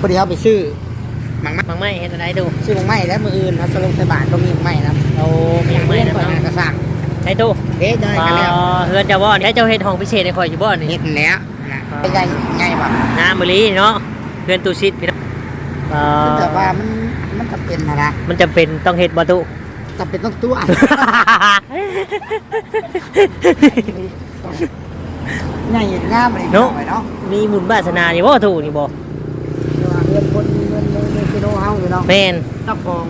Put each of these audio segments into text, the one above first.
พอดีเขาไปซื้อหมังไม้บางไม่เห็นอะไรดูซื้อหมังไม้แล้วมืออื่นเขาสลงใส่บาทก็มีหมังไม้นะโอ้มีบางไม่นะเนาะเนาะกระสังใช้ตู้เอ๊ะได้กันแล้วอ๋อเฮือนเจะบ่อนได้เจ้าเฮ็ดห้องพิเศษในคอยอยู่บ่อนนี่เห็ดแล้วนะใหญ่ใหญ่แบบน้ำมะลิเนาะเฮือนตู้ชิดพี่น้องเอ่อแต่ว่ามันมันจำเป็นนะนะมันจำเป็นต้องเฮ็ดบ่ตุจำเป็นต้องตัวใหญ่งามเลยเนาะเนาะมีบุญวาสนานี่บ่ถูกนี่บ่เงินคนเงินเงินเงินกิโลเฮาอยู่เนาะแม่นเจ้าของ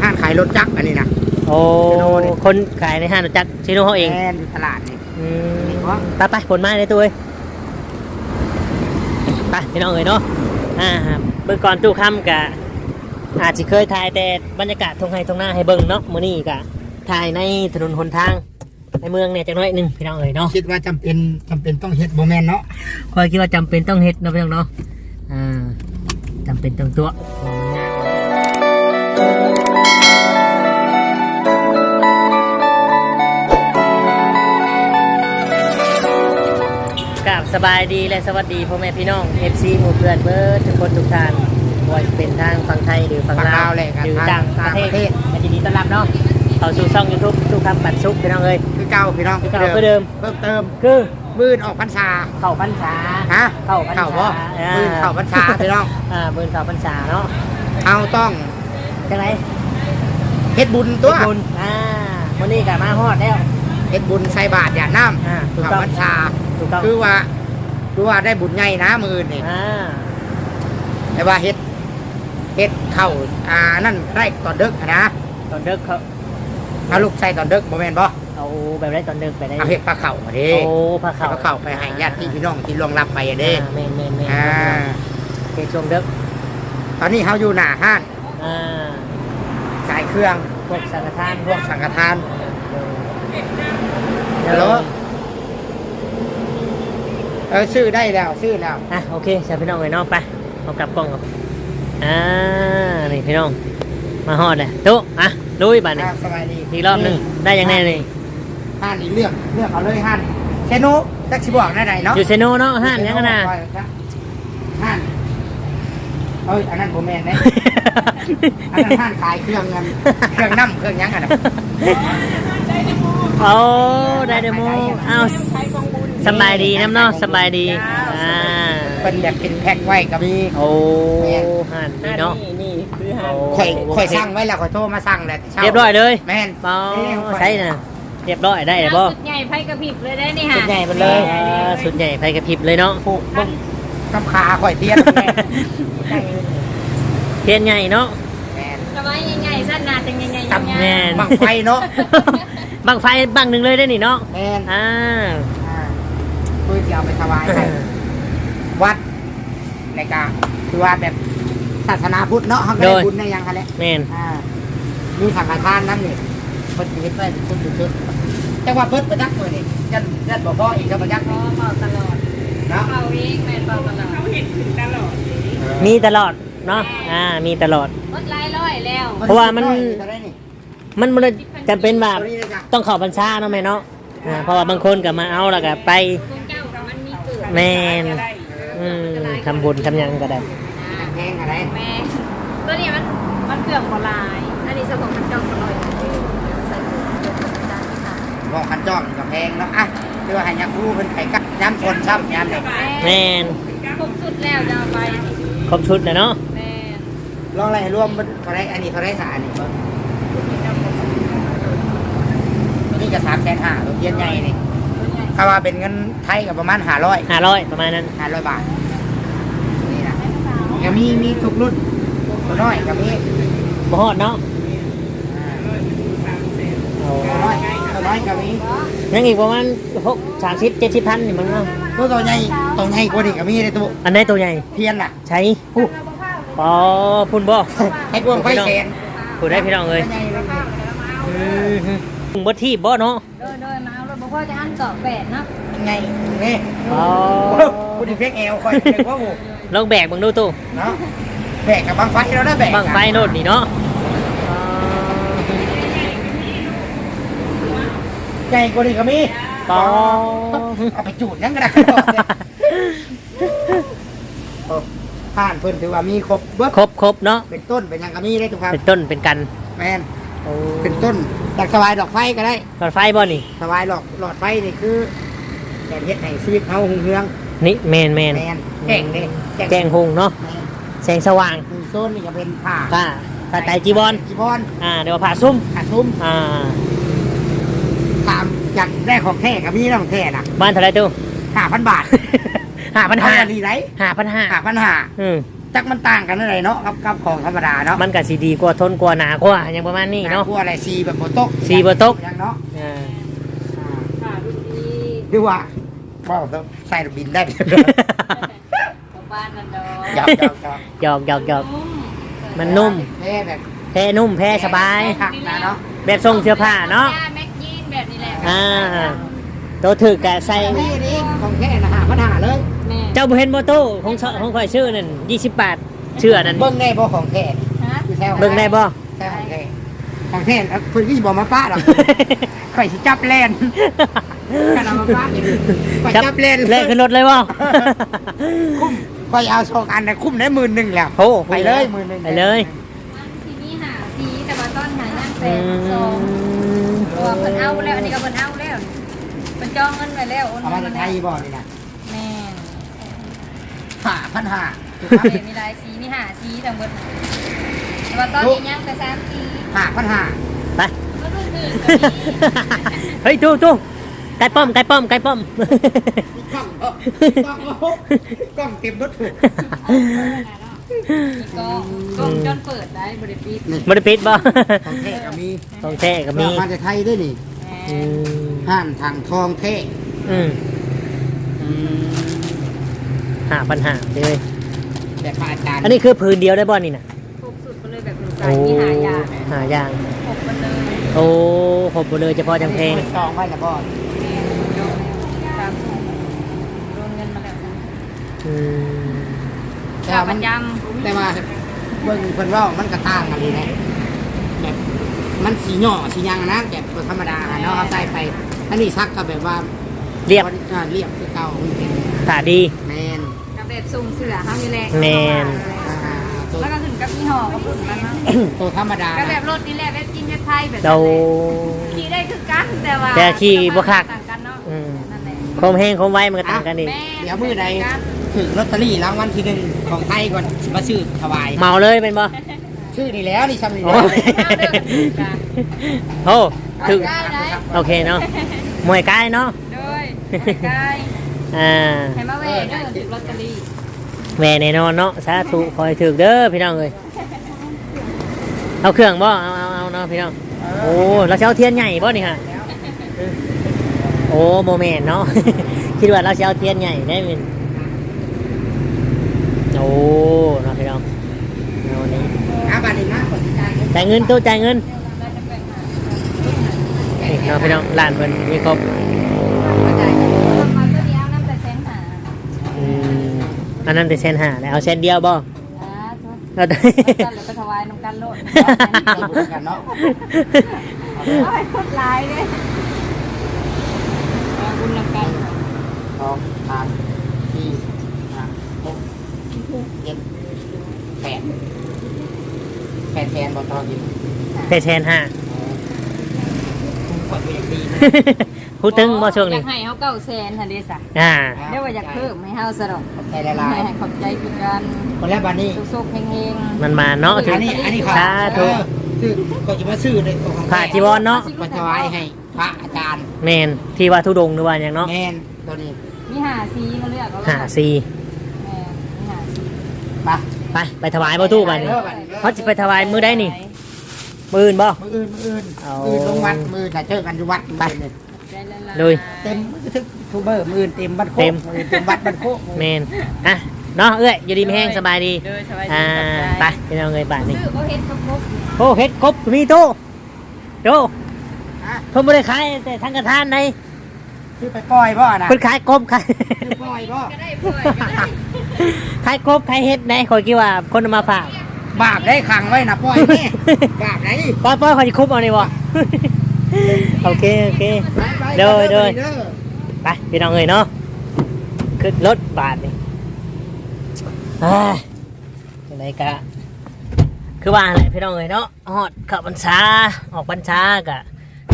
ห้างขายรถจักรอันนี้นะ โอ้ชิโน่นี่ คนขายในห้างรู้จักชิโน่เขาเองแมนอยู่ตลาดนี่อืมนี่วะไปไปผลไม้เลยตัวเอ้ยไปพี่น้องเอ้ยเนาะอ่าเบิ่งก่อนตู้ค่ำกะอาจจะเคยถ่ายแต่บรรยากาศทงไห้ทงหน้าให้เบิ่งเนาะมื้อนี้กะถ่ายในถนนหนทางในเมืองเนี่ยจักหน้อยหนึงพี่น้องเอ้ยเนาะ คิดว่าจำเป็นจำเป็นต้องเฮ็ดโบแมนเนาะคอยคิดว่าจำเป็นต้องเฮ็ดเนาะพี่น้องเนาะ อ่า จำเป็นต้องตัวมองมันยากกับสบายดีและสวัสดีพ่อแม่พี่น้อง FC หมู่เพื่อนเบิร์ดทุกคนทุกท่านบ่ว่าจะเป็นทางฝั่งไทยหรือฝั่งฝั่งลาลาววเลยครับหรือทาต่างงต่างปประระเทเทศศยินดีต้อนรับเนาะเข้าสู่ช่อง YouTube ทุกคำปัดซุกพี่น้องเอ้ยคือเก่าพี่น้องคือเก่าคือเดิมเพิ่มเติมคือ บืนออกพรรษาเข้าพรรษาฮะเข้าพรรษาเข้าบ่อ่าบืนเข้าพรรษาพี่น้องอ่าเบิ่นเข้าพรรษาเนาะเอาต้องจังไดเฮ็ดบุญตัวเฮ็ดบุญอ่าวันนี้ก็มาฮอดแล้วเฮ็ดบุญใส่บาตรอย่าน้อ่าำถูกเข้าต้องพรรษาถูกต้องคือว่าคือว่าได้บุญใหญ่นะมืออื่นนี่อ่าแต่ว่าเฮ็ดเฮ็ดเข้าอ่านั่นได้ตอนดึกอะนะตอนเด็กเขาเอาลูกใส่ตอนดึกบ่แม่นบ่ เอาแบบไรตอนเด็กไปได้เอาเฮ็ดปลาเข่ามาดิโอ้พระเอาเขาปลาเข่าไปให้ญาติพี่น้องที่ล่วงลับไปอะเด้อ่าแม่นแม่นแม่นอ่าเฮ็ดช่วงเด็กตอนนี้เขาอยู่หน้าห้านอ่าขายเครื่องพวกสังฆทานพวกสังฆทานเดี๋ฮัยวลโหลเออซื้อได้แล้วซื้อแล้ว อะโอเคใช่พี่น้องเลยเนาะไปเอากลับกล้องครับอ่านี่พี่น้องมาฮอดเลยตุ๊อะลุยบัดนี้อ่าสบายดีอีกรอบหนึงได้ยังไงนี่ ห้านอีกเรื่องเรื่องเอาเลยห้านเชโนุจักสิบอกได้ไหนเนาะอยู่เซโนเนาะห้านยังกันนะห้านเอ้ยอันนั้นผมแมนได้อันนั้นห้านขายเครื่องเงินเครื่องน้ำเครื่องหยังกันนะโอ้ได้เดโมอ้าวสบายดีน้ำเนาะสบายดีอ่าเป็นแบบเป็นแพ็คไว้ก็มีโอ้หันนี่เนาะนี่คือหาโอ้ข่อยข่อยสั่งไว้แล้วข่อยโทรมาสั่งแหละช้าเรียบร้อยเลยแม่นเปล่าใช่นะเรียบร้อยได้เลยบ่สุดใหญ่ไพ่กระพริบเลยได้นี่สุฮะดใหญ่ไปเลย อ่าสุดใหญ่ไฟกระพริบเลยเนาะผูกบุ้งกำขาข่อยเทียนแม่นเทียนใหญ่เนาะแม่นทำไมใหญ่ๆสั้นนาจังใหญ่ๆตำยาวแม่นบังไฟเนาะบังไฟบังหนึ่งเลยได้นี่เนาะแม่นอ่า อ่าคุยจะเอาไปถวายให้วัดในกาคือว่าแบบศาสนาพุทธเนาะเขาก็ได้บุญในยังคะแหละแม่นอ่ามีสังฆทานนั่นนี่คนชีวิตไปคนดูชุด แต่ว่าเพิ่นประยักษ์มือนี่ยันยันบอกพ่ออีกก็ประยักษ์ๆพอนี่เป่าตลอดเนาะเป่าเองแม่นเป่าตลอดเขาเห็นถึงตลอดมีตลอดเนาะอ่ามีตลอดลดลายร้อยแล้วเพราะว่ามัน เท่ไหนี่มันมันจะเป็นแบบตัวนี้เลยจ้ะต้องเขอพรรษาเนาะแม่เนาะอ่าเพราะว่าบางคนก็มาเอาแล้วก็ไปคุณเจ้ากับมันมีเกิดแม่นอืมทำบุญทำหยังก็ได้ แพงอะไรแม่ตัวนี้มันมันเกือบกว่าลาย อันนี้สมองมันเจ้าก็ลอยใส่ถุงเกือบกว่าจาน ที่สามบอกคันจ้องกับแพงเนาะอะเพื่อให้ยักษ์รู้เพิ่นไข่กัดย้ำคนซ้ำย้ำเลยแม่นครบสุดแล้วจะเอาไปครบชุดเลยเนาะแม่ลองอะไรให้รวมมันเท่าไรอันนี้เท่าไรสาอันนี้ตัวนี้ก็สามแสนห้าตัวเย็นใหญ่นี่ถ้าว่าเป็นเงินไทยก็ประมาณห้าร้อยห้าร้อยประมาณนั้นห้าร้อยบาทนี่นะก็มีมีทุกรุ่นตัวน้อยก็มีบ่ฮอดเนาะ ตัวน้อยตัว น้อยก็มียังอีกประมาณหกสามสิบเจ็ดสิบพันนี่มันเนาะตัวตัวใหญ่ตัวใหญ่กว่านี้ก็มีในตัวอันไหนตัวใหญ่เทียนน่ะใช้ผู้อ๋อพุ่นบ่ให้กวงไฟแสนผู้ได้พี่น้องเลยใหญ่เลยอืมบ่ที่บ่เนาะเดินเดินมาเอารถบอกว่าจะอันเกาะแปดเนาะใหญ่นี่อ๋อพูดถึงเพลงแอลคอยเพลงว่าโอ้ลองแบกเบังดูตู้เนาะแบกกับบางไฟแล้วนะแบกบังไฟโนดนี่เนาะ ใหญ่กว่านี้ก็มีอ๋อเอาไปจูดยังก็ได้ผ่านเพิ่นถือว่ามีครบเบิดครบครบเนาะเป็นต้นเป็นหยังก็มีได้ทุกครับเป็นต้นเป็นกันแม่นโอ้เป็นต้นจากสวายดอกไฟก็ได้หลอดไฟบ่นี่สวายหลอดหลอดไฟนี่คือแกนเฮ็ดให้ชีวิตเฮาหุ่งเฮืองนี่แมนแมนแม่นแจ้งเด้แจ้งหงเนาะแม่นแสงสว่างหนึ่งโซนนี่ก็เป็นผ้าผ้าผ้าไตรจีวรจีวรอ่าเดี๋ยวว่าผ้าซุ้มผ้าซุ้มอ่า ถามจากได้ของแท้กับมีของแท้น่ะบ้านเท่าไหรตู้5,000บาทห้าพันห้าเอดีไรห้าพันห้า5,500อืมจักมันต่างกันอะไรเนาะกับกับของธรรมดาเนาะมันก็สีดีกว่าทนกว่าหนากว่าอย่างประมาณนี้เนาะกลัวอะไรซีแบบบ่ตกซีบ่ตกอย่างเนาะอ่าอ่าค่ะรุ่นนี้หรือว่าว้าวต้องใส่บินได้ของบ้านนั่นดอกหยอกหยอกหยอกหยอกหยอกหยอกนุ่มมันนุ่มแม่แบบแพ้นุ่มแพ้สบายขักนะเนาะแบบทรงเสื้อผ้าเนาะ แม็กยีนแบบนี้แหละอ่าตัวถือกะใส่นี่นี่ของแท้นะหาปัญหาเลย แม่เจ้าบ่เห็นบ่ตู้ของเชของข่อยชื่อนั่น20บาทชื่ออันนั้นเบิ้งแน่บ่ของแท้ฮะคือแท้ของเบิ่งได้บ่แท้ของแท้ของแท้เพิ่นก็สิบอกมาป้าดอก ข่อยสิจับแลนกันเอามาป้าดนี่ข่อยจับแลนเล่นขึ้นรถเลยบ่ คุ้มข่อยเอาสองอันน่ะคุ้มได้หมื่นหนึงแล้ว โอ้ไปเลยหมื่นหนึงไปเลยมันทีนี้หาสีแต่ว่าต้นหาย่างแสอืนสองม ตัวเพิ่นเอาแล้วอันนี้ก็เพิ่นเอาแล้วเพิ่นจองเงินไว้แล้วโอนเอาเงิมานจากมาไทแล้วยบ่นี่นะแม่นหาพันหาถูกเครับมีหลายสีมีหาสีทั้งหมดแต่ว่าตอนนี้ย่างแต่สามสีหาพันหาไปก็รุ่นอื่นก็มีเฮ้ยตู้ตู้ไก่ป้อมไก่ป้อมไก่ป้อม กล้องเออกล้องโอ้โหกล้องเต็มรถถูก มีกล้องกล้องจนเปิดได้บริปิดนี่บ่ได้ปิดบ่ ของแท้ก็มีของแท้ก็มีมาจากไทยด้วยนี่แหมอืมห้านทางทองแท้อืมหาปัญหาเลยแต่พระอาจารย์อันนี้คือพื้นเดียวได้บ่นี่น่ะถูกสุดก็เลยแบบหนูใส่มีหายาหายางหกมันเลยโอ้ขอบเลยเฉพาะจำเพลงจองไว้แล้วบ่แม่ยกแล้วตามสูงโดนเงินมาแล้วนะอืม ค่าประจำแต่ว่าเบิ่งเพิ่นเว่ามันก็ต่างกันดีนะแบบมันสีหย่อสีหยังนะแบบธรรมดาเนาะเอาใส่ไปอันนี้ซักก็แบบว่าเรียบอ่าเรียบคือเก่ามันเป็นตาดี แมนกับแบบสุ่มเสือห้ามอยู่แรงแม่นอ่าตัวแล้วก็ถึงกับมีห่อกระปุ่นมันนะตัวธรรมดาก็แบนะบรถนี่แหละแบบกินแบบไทยแบบเราขี่ได้คือกันแต่ว่าแต่ขี่บ่คัก ต่างกันเนาะอืมนั่นแหละคมแห้งคมไว้มันก็ต่างกันเองแม่เดี๋ยวมือใด ถึงลอตเตอรี่รางวัลที่หนึ่งของไทยก่อนสิมาซื้อถวาย เมาเลยเป็นบ่ชื่อนี่แล้วนี่ซ้ำนี่โอ้แล้วโอ้ถึถึงงได้ได้โอเคเนาะมวยกายเนาะด้วยได้อ่าให้มาเวเด้อถึงลอตเตอรี่แม่แน่นอนเนาะสาธุคอยถึกเด้อพี่น้องเอ้ยเอาเครื่องบ่เอาเอาเอาเนาะพี่น้องโอ้เราจะเอาเทียนใหญ่บ่นี่ฮะโอ้โมเมนเนาะ คิดว่าเราจะเอาเทียนใหญ่ได้เป็นโอ้เนาะพี่น้องเอานี่อาบาดีนะกดใจายจ่ายเงินตู้จ่ายเงินได้จะแบ่งหานี่เนาะพี่น้องร้านเพิ่นมีครบมาตัวเดียวน้ำแต่แสนหาอืมอันนั้นแต่เส้นหาแล้วเอาเส้นเดียวบ่อ่าทุกเอาแต่กันเลยไปถวายน้ำกันโลดเราบุญกันเนาะเอาไปพูดลายเลยเอาบุญน้ำกันสองสามสี่ห้าหก เจ็ดแปดแปดแสนบอทองกินแต่เส้นหากดไปอย่างดีนะพูดถึงบ่ช่วงอยานี้กให้เขาเก้าแสนทันเดซ่ะอ่า เดี๋ยวว่าอยากเพิ่มให้เฮาสะดอกใจละลายให้ขอบใจคือกันคนแรกบันนี้สุกๆเฮงมันมาเนาะถึอังนนี้อันนี้เขาสาธุ เออซื้อก็จะมาซื้อในตัวของผ่าจีวรเนาะมาถวายให้พระอาจารย์แมนที่ว่าทุดงค์หรือว่าอย่างเนาะแมนตัวนี้ๆมีหาซีมาเลือกเอาหาซีแม่มีหาซี ไปไปไปถวายบ่ตู้บัดนี้เขาจะไปถวายมือได้นี่มืออื่นบ่มืออื่นมืออื่นเอามืออื่นลงวัดมือแต่เจอกันที่วัดไปใจละลายเลย เต็มมือทึกทูเบอร์มืออื่นเต็มบัดโคกเต็มออื่นเต็มวัดบัดโคกแมนอะเนาะเอ้ยอยู่ดีมีแห้งสบายดีเด้อสบายดีอ่าขอบใจไปพี่น้องเอ้ยบาทนี้ซื้อก็เฮ็ดครบโอ้เฮ็ดครบมีตู้โตอะเพิ่นบ่ได้ขายแต่ทางกระทานในคือไปปล่อยพ่อนะเพิ่นขายกบขายคือปล่อยพ่อๆก็ได้ป่วย ก็ได้ขายกบขายเฮ็ดไหนข่อยคิดว่าคนเอามาฝากบาปได้ขังไว้นะปล่อยแม่บาปไหนป้าป้าข่อยสิคุบเอานี่บ่ โอเคโอเค ไปไปเด้อเด้อเด้อไปพี่น้องเอ้ยเนาะขึ้นรถบาทนี่อ่าใดกะ คือว่าอะไรพี่น้องเอ้ยเนาะฮอดเขับพรรษาออกพรรษากะ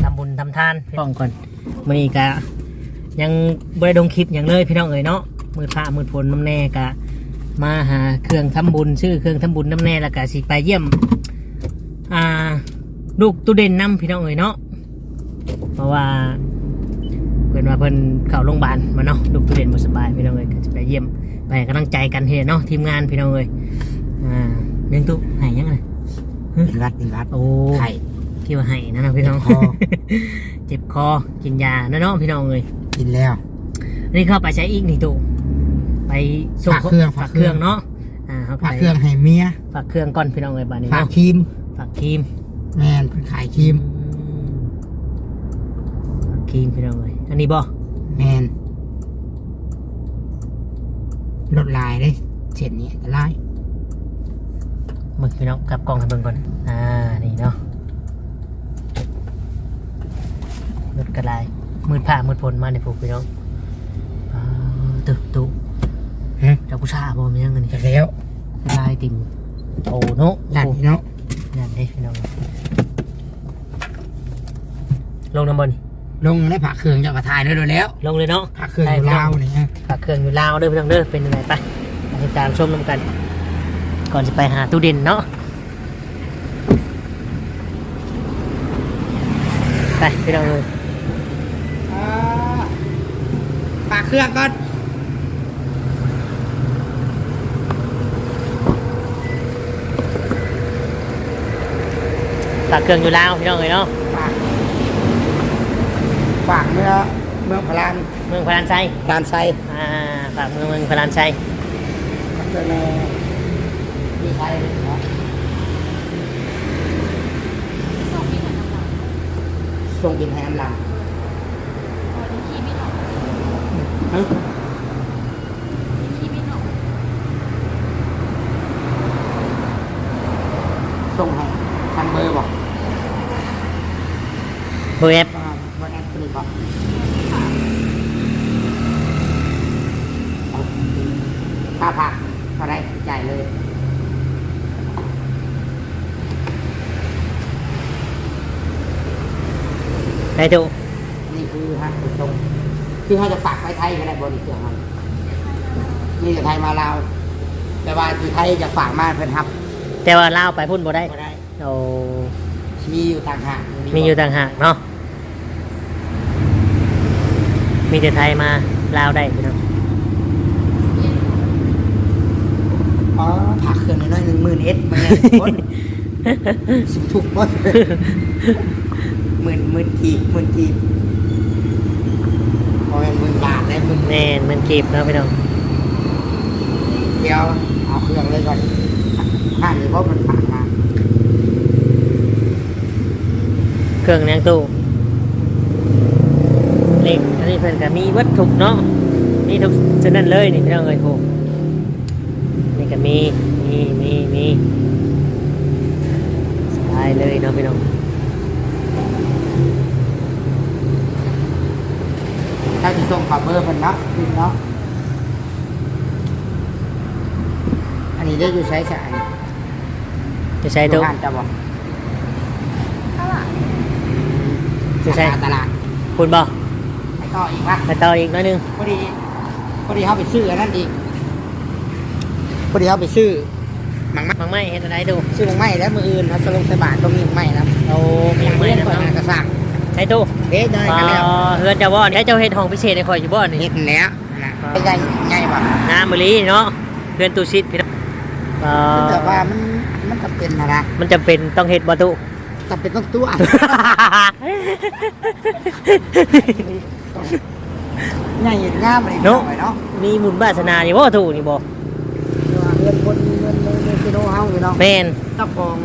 ทำบุญทำทานพี่น้องก่อนมื้อนี้กะ ยังบ่ได้ลงคลิปอย่างเลยพี่น้องเอ้ยเนาะ มือพระมือฝนน้ำแน่กะ มาหาเครื่องทำบุญซื้อเครื่องทำบุญน้ำแน่แล้วก็สิไปเยี่ยม อ่า ลูกตุเด่นน้ำพี่น้องเอ้ยเนาะเพราะว่าเพิ่นว่าเพิ่นเข้าโรงพยาบาลมาเนาะลูกตุเด่นบ่สบายพี่น้องเอ้ยก็จะไปเยี่ยมไปให้กำลังใจกันเฮ็ดเนาะทีมงานพี่น้องเอ้ยอ่าเลี้ยงตุ๊ให้ยังไงเป็นวัดเป็นวัดโอ้ไข่ที่ว่าให้นั่นนะพี่น้องเจ็บคอเจ็บคอกินยาเนาะเนาะพี่น้องเอ้ยกินแล้วอันนี้เข้าไปใช้อีกนี่ตู่ ไปส่งฝากเครื่องฝากเครื่องเนาะอ่าเขาไปฝากเครื่องให้เมียฝากเครื่องก่อนพี่น้องเอ้ยบ้านนี้ฝากเนาะครีมฝากครีมแมนเพิ่นขายครีมฝากครีมพี่น้องเอ้ยอันนี้บ่แมนลดลายได้เส้นนี้อันตรายมึงพี่น้องกลับกล้องให้เบิ่งก่อนอ่านี่เนาะมืดกระลายมืดผ้ามืดฝนมาในพวกพี่น้องอ่าตึกตุฮะ เจ้าผู้ชายบ่มียังไงนี่จะแล้วลายติ่มโอ้เนาะหลัดเนาะนั่นเด้พี่น้องลงน้ำบนลงได้ผักเครื่องจะกระทายได้โดยแล้ว ลงเลยเนาะผักเครื่องอยู่ลาวนี่ฮะฝากเครื่องอยู่ลาวเด้อพี่น้องเด้อเป็นยังไงไปไปติดตามชมน้ำกัน ก่อนจะไปหาตู้เด่นเนาะไปพี่น้องเลยอ่าฝากเครื่องก่อน ฝากเครื่องอยู่ลาวพี่น้องเลยเนาะฝากฝากเมื่อเมืองพลานเมืองพลานชัยพลานไซอ่าฝากเมืองเมืองพลานชัยมันเป็นในมีไทยเนาะส่งที่ไหนน้ำหลังส่งกินให้น้ำลอ๋อนี่ขี้ไม่ออกำฮะ นี่ขี้ไม่ออก ส่งให้ทางเบอร์บอก เบอร์แอปว่าว่าแอปตัวนี้บอกเอาค่าผักเท่าไรจ่ายเลยได้ตู้นี่คือฮะถูกตรงคือเขาจะฝากไปไทยก็ได้บริเกลือมันนี่จะไทยมาลาวแต่ว่าที่ไทยจะฝากมาเพิ่นทับ แต่ว่าลาวไปพุ่นบ่ได้ก็ได้โอ้มีอยู่ต่างหากมีอยู่ต่างหากเนาะ มีแต่ไทยมาลาวได้พี่น้องอ๋อผักเครื่องน้อยๆหนึ่งหมื่นเอสมาคนสุถูกหมดหมื่นหมื่นกีบหมื่นกีบพอเป็นหมื่นบาทได้หมื่นแน่นมันกีบเนาะพี่น้องเดียวเอาเครื่องเลยก่อนห้าหรือว่ามันฝากมาเครื่องยังตู้ เล็กอันนี้เพิ่นก็มีวัตถุกเนาะมีทุกชนิดเลยนี่พี่น้องเอ้ยโหนี่ก็มีมีมีมีสบายเลยเนาะพี่น้องถ้าจะส่งขอเบอร์เพิ่นเนาะพิมพ์เนาะอันนี้ได้อยู่ใช้สายจะใช้ตู้งานจะบอกเท่าไหร่จะใช้ตลาดคุณบ่ไป ต่ออีกปะไปต่ออีกหน้อยหนึงพอดีพอดีเขาไปซื้ออันนั้นอีกพอดีเขาไปซื้อหมังไม้มังไม่เห็นอะไรดู ซื้อหมังไม้แล้วมืออื่นเขาสลงใส่บาทต้องมีหมังไม้นะโอ้มีมังไม่เล่นนะก่อนเนาะ กระสังใช้ตู้เอ๊ะได้อ๋อกันแล้วเฮือนเจ้าบ่อนเจ้าเฮ็ดห้องพิเศษในข่อยอยู่บ่อนนี่ เห็ดแล้วนะไปใหญ่ใหญ่ป่ะน้ำมะลิเนาะเฮือนตู้ชิดพี่น้องอ๋อแต่ว่ามันมันจำเป็นนะนะมันจำเป็นต้องเฮ็ดบ่ตู้ จำเป็นต้องตัว ใหญ่งามเลยเนาะหอยเนาะมีบุญวาสนานี่บ่ตู้นี่บ่เงินคนเงินเงินเงินกิโลเฮาอยู่เนาะแม่นเจ้าของ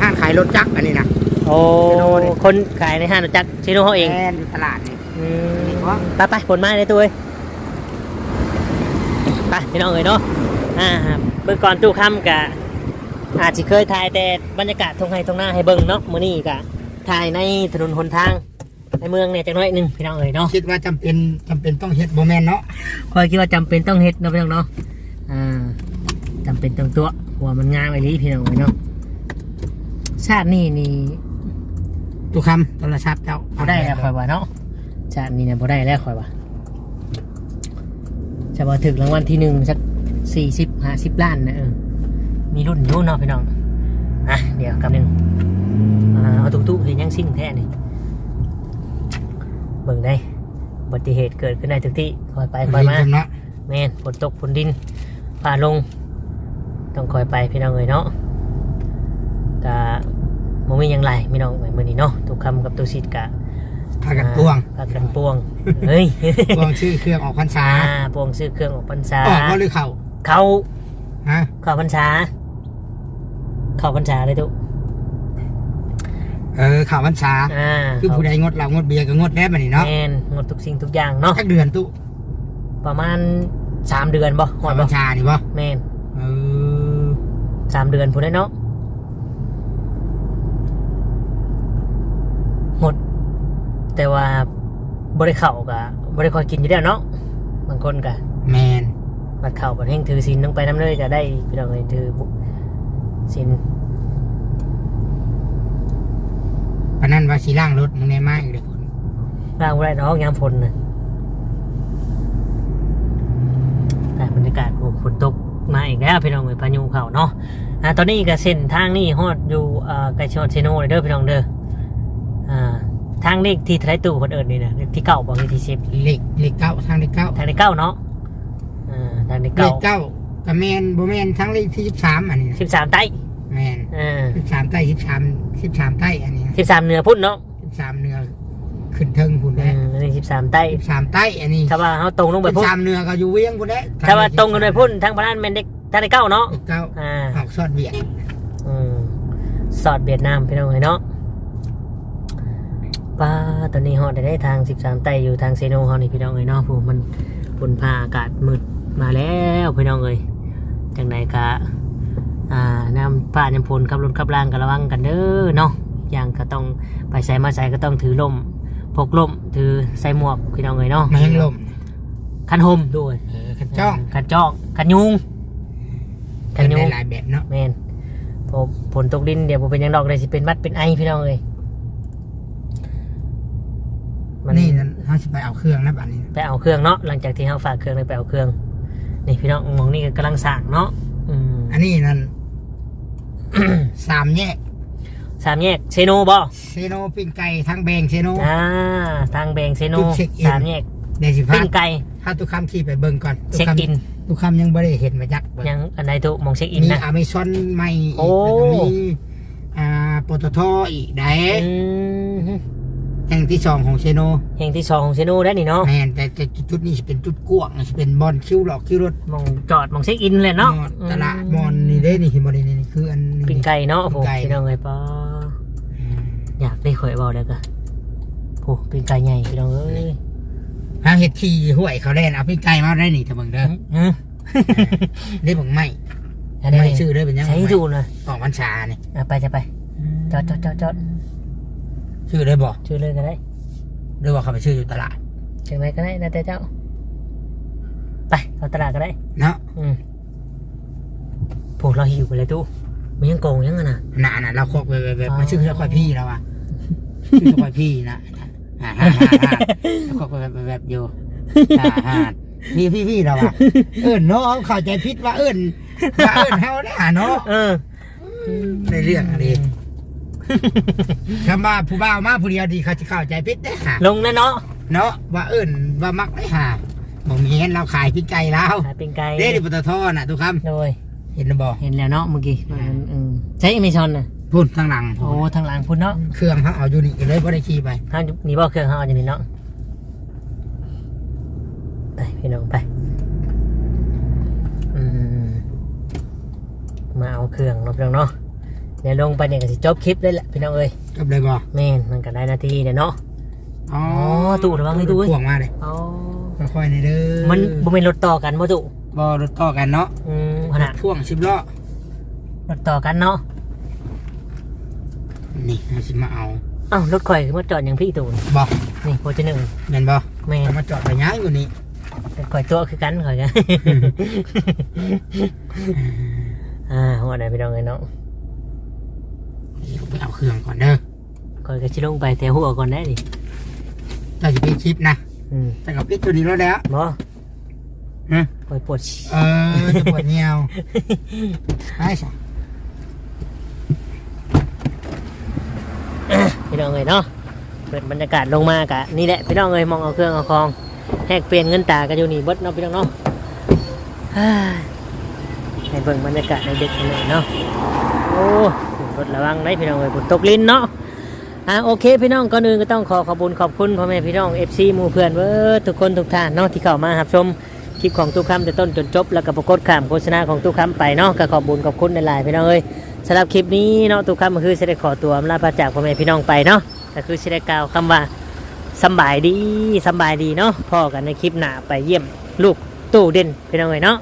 ห้างขายรถจักรอันนี้นะโอ้คนขายในห้างรู้จักชิโนเฮาเองแม่นอยู่ตลาดนี่อืมเห็นบ่ไปไปผลไม้เลยตู้เอ้ยไปพี่น้องเอ้ยเนาะอ่าเบิ่งก่อนตู้ค่ำกะอาจสิเคยถ่ายแต่บรรยากาศทงไห้ทงหน้าให้เบิ่งเนาะมื้อนี้กะถ่ายในถนนหนทาง ในเมืองเนี่ยจักหน้อยหนึงพี่น้องเอ้ยเนาะคิดว่าจำเป็นจำเป็นต้องเฮ็ดโบแมนเนาะคอยคิดว่าจำเป็นต้องเฮ็ดเนาะพี่น้องเนาะอ่าจำเป็นต้องตัวหัวมันงามไปเลยพี่น้องเอ้ยเนาะชาตินี้นี่ตุกคำโทรศัพท์เจ้าบ่ได้แล้วข่อยว่าเนาะชาตินี้เนี่ยบ่ได้แล้วข่อยว่าจะบ่ถึกรางวัลที่หนึ่งสักสี่สิบห้าสิบล้านนะเออมีรุ่นอยู่เนาะพี่น้องอะเดี๋ยวกำหนึ่งอ่าเอาตุ๊กๆเห็นยังซิ่งแท้นี่ เบิ่งได้อุบัติเหตุเกิดขึ้นได้ทุกที่คอยไปคอยมาเนาะแม่นฝนตกฝนดินฝ่าลง ต้องคอยไปพี่น้องเอ้ยเนาะกะมมีหยังไรพี่น้องเอ้ยมื้อนี้เนาะทุกคำกับตุสิทธิ์กะพากันปวงพากันปวงเฮ้ยปวงชื่อเครื่องออกพรรษาอ่าปวงซื้อเครื่องออกพรรษาออกบ่หรือเข่าเขาฮะเข้าพรรษาเข้าพรรษาเลยทุก เออเข่าพรรษาอ่าคือผู้ใดงดเหล้างดเบียร์ก็งดแล้วบัดนี้เนาะแม่นงดทุกสิ่งทุกอย่างเนาะจักเดือนตุประมาณสามเดือนบ่หอเข่าดพรบ่รษานี่บ่แม่นเออสามเดือนพูดได้เนาะหมด แต่ว่าบริเข่ากะบริคอยกินอยู่แล้วเนาะบางคนกะแมนบัดเข่าบัดแห้งถือสินต้องไปน้ำเลยก็ได้พี่น้องเลยถือบุสิน ปา นนั้นว่าสิล้างรถมึงแน่มากอีกเด้อคนร่างบ่ได้น้องยามฝนนะแต่บรรยากาศโอ้ฝนตกมาอีกแล้วพี่น้องเลยพายุเข้าเนาะอ่าตอนนี้ก็เส้นทางนี่ฮอดอยู่อ่าไกลชอดเซโนเลยเด้อพี่น้องเด้ออ่าทางเลขที่ไทยตู้คนเอิญนี่นะเลขที่เก้าบอกเลขที่สิบเหล็กเหล็กเก้าทางเหล็กเก้าทางเลขเก้าเนาะอ่าทางเลขเหล็เก้ากเก้ากับแมนบ่แมนทั้งเลขที่สิบสามอันนี้นะสิบสามใต้แมนอ่า สิบสามใต้สิบสามสิบสามใต้อันนี้ สิบสามเหนือพุ่นเนาะสิบสามเหนือขึ้นเทิงพุ่นอืได้มอันนี้สิบสามใต้สิบสามใต้อันนี้ถ้าว่าเขาตรงลงไปสิบพุ่นสามเหนือก็อยู่เวียงพุ่นได้ถ้าว่าตรงกันไปพุ่นทางบ้านแมนเด็กทางเลขเก้าเนาะเหล็กเก้าอ่าออกซอดเวียงอืมสอดเวียดนามพี่น้องเลยเนาะป้าตอนนี้ฮอดได้ทางสิบสามใต้อยู่ทางเซโนเฮานี่พี่น้องเลยเนาะผู้มันฝุ่นพาอากาศมืดมาแล้วพี่น้องเลยจังใดกะอ่าน้ำป้าน้ำพลขับรถขับล่างก็ระวังกันเด้อเนาะ อย่างก็ต้องไปใส่มาใส่ก็ต้องถือล่มพกล่มถือใส่หมวกพี่น้องเลยเนาะมายังลมคันโฮมด้วยเออขันจ้องคันจ้องคันยุงคักันนยุได้งหลายแบบเนาะแมนพอฝนตกดินเดี๋ยวผมเป็นหยังดอกเลยสิเป็นมัดเป็นไอพี่น้องเลยนี่นั่นเขาสิไปเอาเครื่องนะบัดนี้ไปเอาเครื่องเนาะหลังจากที่เขาฝากเครื่องเลยไปเอาเครื่องนี่พี่น้องมองนี่ก็กำลังสั่งเนาะอืมอันนี้นั่นสามแยก สามแยกเซโนบอเซโนปิ้งไก่ทางแบงเซโน อ่าทางแบงเซโนจุดเช็คอิน สามแยกเดสิพัปิ้นงไก่ถ้าตุกคำขี่ไปเบิ่งก่อนเช็คอินตุกคำยังไม่ได้เห็นมาจักเบิ่งยังอันใดตุมองเช็คอินมีนะ อเมซอนใหม่อีกโอ้ แล้วก็มีอ่าปตทอีกได้อืมแห่งที่สองของเซโนแห่งที่สองของเซโนได้นี่เนาะแมนแต่แต่จุดนี้สิเป็นจุดกว้างสิเป็นบอลคิวหลอกคิวรถมองจอดมองเช็คอินเลยเนาะมอตลาดมอนนี่เด้นี่เห็นบอลนี่นี่คืออันนี้ ปิ้งไก่เนาะโอ้โหปิ้งไก่ พี่น้องเลยปอ อยากได้ข่อยเบาเด้อก็โอ้ปิ้งไก่ใหญ่พี่น้องเอ้ยถ้าเห็ดขี่ห้วยเขาเล่นเอาปิ้งไก่มาได้นี่เถอะเบิ่งเด้ออืมได้เบิ่งไม่อันนี้ไม่ชื่อเด้อเป็นยังใช้ดูนะออกวันชาเนี่ยอะไปจะไปจอดจอดจอดจอดชื่อได้บอกชื่อเลยก็ได้หรือว่าเขาไปชื่ออยู่ตลาดจังไรก็ได้นะแต่เจ้า ไปเอาตลาดก็ได้ เนาะอืมพวกเราหิวไปเลยตู้มันยังโกงยังไงนะน่ะน่ะเราคอกไปแบบอ๋อมาชื่อเจ้าคอยพี่แล้วอะ ชื่อเจ้าคอยพี่นะฮ่าฮ่าฮ่าฮ่าเราคอกไปแบบแบบอยู่ฮ่าฮ่าพี่พี่พี่เราอะเอิญเนาะเขาเข้าใจผิดว่าเอิญว่าเอิญเฮาได้หาเนาะเออในเรื่องอะไรคำว่าผู้บ่าวมาผู้เดียวดีเขาจะเข้าใจผิดได้หาลงแล้วเนาะเนาะว่าเอิญว่ามักได้หาบอกมีเห็นเราขายพี่ไก่แล้วขายเป็นไก่เด้ดิปตทน่ะทุกคโดยำเห็นหรือบ่เห็นแล้วเนาะเมื่อกี้มันอืมใช้อเมซอนน่ะ พุ่นทางหลังโอ้ทางหลังพุ่นเนาะเครื่องเขาเอาอยู่นี่เลยบ่ได้ขี่ไปทางนี่บ่เครื่องเขาเอาอย่างนี้เนาะไปพี่น้องไปอืมมาเอาเครื่องเนาะพี่น้องเนาะเดี๋ยวลงไปเนี่ยก็สิจบคลิปเลยแหละพี่น้องเอ้ยจบเลยบ่แม่นมันก็ได้นาทีเดี๋ยวเนาะอ๋อตู่ระวังเลยตู่เว้ยพ่วงมาเลยอ๋อค่อยๆในเด้อมันบ่เป็นรถต่อกันบ่ตุบ่รถต่อกันเนาะอืมขนาดพ่วงสิบล้อรถต่อกันเนาะ นี่เราสิมาเอาอ้าวรถข่อยคือมาจอดอย่างพี่ตู่นี่บ่นี่โพจะหนึ่งแม่นบ่แม่นเอามาจอดไปย้ายอยู่นี่รถข่อยตัวคือกันข่อยกันไหนพี่น้องเอ้ยเนาะไปเอาเครื่องก่อนเด้อก่อนก็ชิลงไปแต่หัวก่อนได้ดิเจ้าจะไปคลิปนะอืมแต่กับปิดตัวนี้แล้วแล้วบ่ฮะปวดปวดฉี่เออจะปวดเงียวไอ้สัส พี่น้องเอ้ยเนาะเปิดบรรยากาศลงมากะนี่แหละพี่น้องเอ้ยมองเอาเครื่องเอาคองแหกเปลี่ยนเงินตากันอยู่นี่เบิดเนาะพี่น้องเนาะให้เบิ่งบรรยากาศในเด็กกันหน่อยเนาะโอ้รถระวังได้พี่น้องเอ้ยฝนตกลิ้นเนาะอ่าโอเคพี่น้องก่อนอื่นก็ต้องขอขอบคุญขอบคุณพ่อแม่พี่น้อง FC หมู่เพื่อนเว้อทุกคนทุกท่านเนาะที่เข้ามาครับชมคลิปของตู้คำแต่ต้นจนจบแล้วก็ปรากฏข่ามโฆษณาของตู้คำไปเนาะก็ขอบคุญขอบคุณในไลน์พี่น้องเอ้ย สำหรับคลิปนี้เนาะตู้คำคือจะได้ขอตัวอำลาพระจากพ่อแม่พี่น้องไปเนาะก็คือจะได้กล่าวคำว่าสบายดีสบายดีเนาะพ่อกันในคลิปหน้าไปเยี่ยมลูกตู้เด่นพี่น้องเลยเนาะ